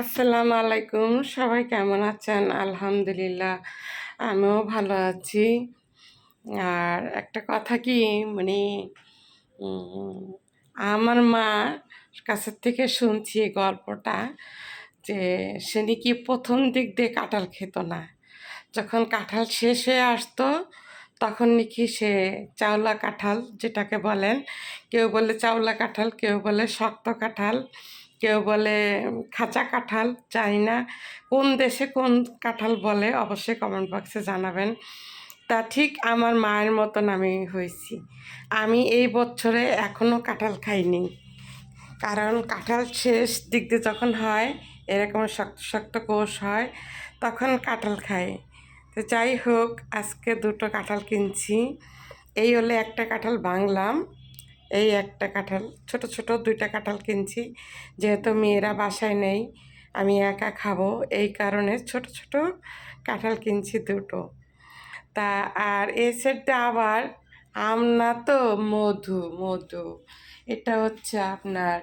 আসসালামু আলাইকুম। সবাই কেমন আছেন? আলহামদুলিল্লাহ, আমিও ভালো আছি। আর একটা কথা কি মানে আমার মা কাছের থেকে শুনছি এই গল্পটা যে, সে নাকি প্রথম দিক দিয়ে কাঁঠাল খেত না। যখন কাঁঠাল শেষ হয়ে আসতো, তখন নাকি সে চাওলা কাঁঠাল যেটাকে বলেন, কেউ বলে চাওলা কাঁঠাল, কেউ বলে শক্ত কাঁঠাল কেউ বলে খাঁচা কাঁঠাল চাই না কোন দেশে কোন কাঁঠাল বলে, অবশ্যই কমেন্ট বক্সে জানাবেন। তা ঠিক আমার মায়ের মতন আমি হয়েছি। আমি এই বছরে এখনও কাঁঠাল খাইনি। কারণ কাঁঠাল শেষ দিক দিয়ে যখন হয়, এরকম শক্ত শক্ত কোষ হয়, তখন কাঁঠাল খাই। তো যাই হোক, আজকে দুটো কাঁঠাল কিনছি। এই হলে একটা কাঁঠাল বাংলাম এই একটা কাঁঠাল, ছোট ছোট দুইটা কাঁঠাল কিনছি। যেহেতু মেয়েরা বাসায় নেই, আমি একা খাব। এই কারণে ছোট ছোট কাঁঠাল কিনছি দুটো। তা, আর এই সেটটা আবার আম না তো, মধু মধু। এটা হচ্ছে আপনার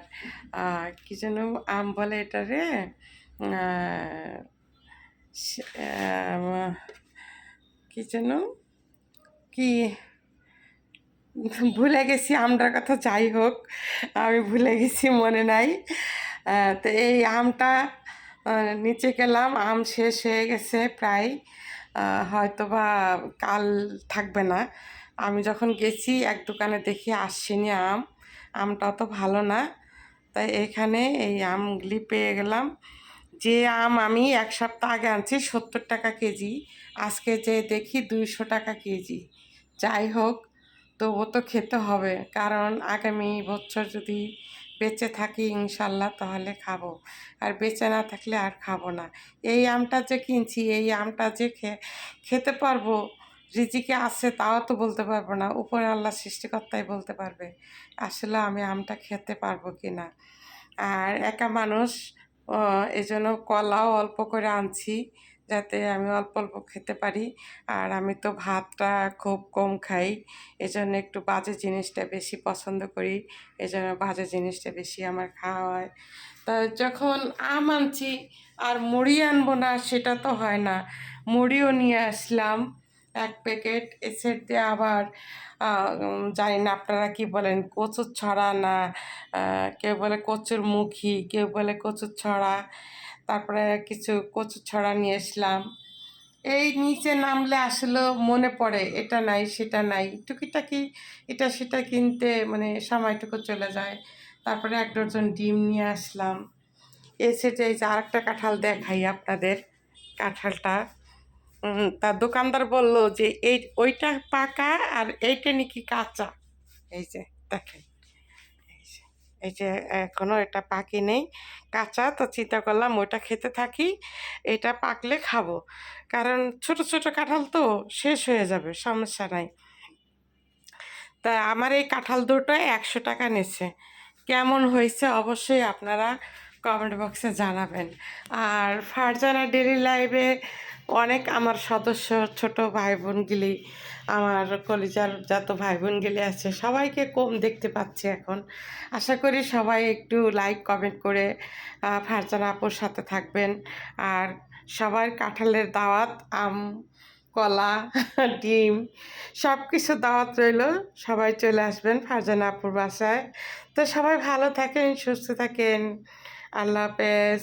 কি যেন আম বলে এটা রে? কি যেন? কি ভুলে গেছি আমটার কথা, যাই হোক, আমি ভুলে গেছি, মনে নাই। তো এই আমটা নিচে গেলাম, আম শেষ হয়ে গেছে প্রায়। হয়তো বা কাল থাকবে না। আমি যখন গেছি, এক দোকানে দেখি আসছেনি আম। আমটা অত ভালো না। তাই এখানে এই আমগুলি পেয়ে গেলাম। যে আম আমি এক সপ্তাহ আগে আনছি, সত্তর টাকা কেজি। আজকে যে দেখি দুইশো টাকা কেজি। যাই হোক তবু তো খেতে হবে। কারণ আগামী বছর যদি বেঁচে থাকি ইনশাল্লাহ তাহলে খাব। আর বেঁচে না থাকলে আর খাব না। এই আমটা যে কিনছি, এই আমটা যে খেতে পারব, রিজিকে আছে তাও তো বলতে পারব না। উপরে আল্লাহ সৃষ্টিকর্তাই বলতে পারবে, আসলে আমি আমটা খেতে পারব কি না আর একা মানুষ এই জন্য কলাও অল্প করে আনছি। যাতে আমি অল্প অল্প খেতে পারি। আর আমি তো ভাতটা খুব কম খাই, এজন্য একটু বাজে জিনিসটা বেশি পছন্দ করি, এজন্য বাজে জিনিসটা বেশি আমার খাওয়া হয়। তা যখন আম আনছি আর মুড়ি আনব না, সেটা তো হয় না। মুড়িও নিয়ে আসলাম এক প্যাকেট এসের দিয়ে আবার জানি না আপনারা কি বলেন, কচুর ছড়া না কেউ বলে কচুর মুখী কেউ বলে কচুর ছড়া। তারপরে কিছু কচুর ছড়া নিয়ে আসলাম। এই নিচে নামলে আসলে মনে পড়ে, এটা নাই, সেটা নাই, টুকিটাকি এটা সেটা কিনতে মানে সময়টুকু চলে যায়। তারপরে এক ডজন ডিম নিয়ে আসলাম। এসে যে এই যে আরেকটা কাঁঠাল দেখাই আপনাদের, কাঁঠালটা। তার দোকানদার বলল যে, এই, ওইটা পাকা আর এইটা নাকি কাঁচা। এই যে, দেখেন। এই যে এখনও এটা পাকি নেই। কাঁচা, তো চিন্তা করলাম ওইটা খেতে থাকি, এটা পাকলে খাব। কারণ ছোট ছোট কাঁঠাল তো শেষ হয়ে যাবে, সমস্যা নাই। তা আমার এই কাঁঠাল দুটো একশো টাকা নিচ্ছে। কেমন হয়েছে অবশ্যই আপনারা কমেন্ট বক্সে জানাবেন। আর ফারজানা ডেলি লাইভে অনেক আমার সদস্য, ছোট ভাই বোনগুলি আমার কলিজার যত ভাই বোনগুলি আছে, সবাইকে কম দেখতে পাচ্ছি এখন। আশা করি সবাই একটু লাইক কমেন্ট করে ফারজানা আপুর সাথে থাকবেন। আর সবার কাঁঠালের দাওয়াত, আম, কলা, ডিম সব কিছু দাওয়াত রইল। সবাই চলে আসবেন ফারজানা আপুর বাসায়। তো সবাই ভালো থাকেন, সুস্থ থাকেন। আল্লাহ হাফেজ।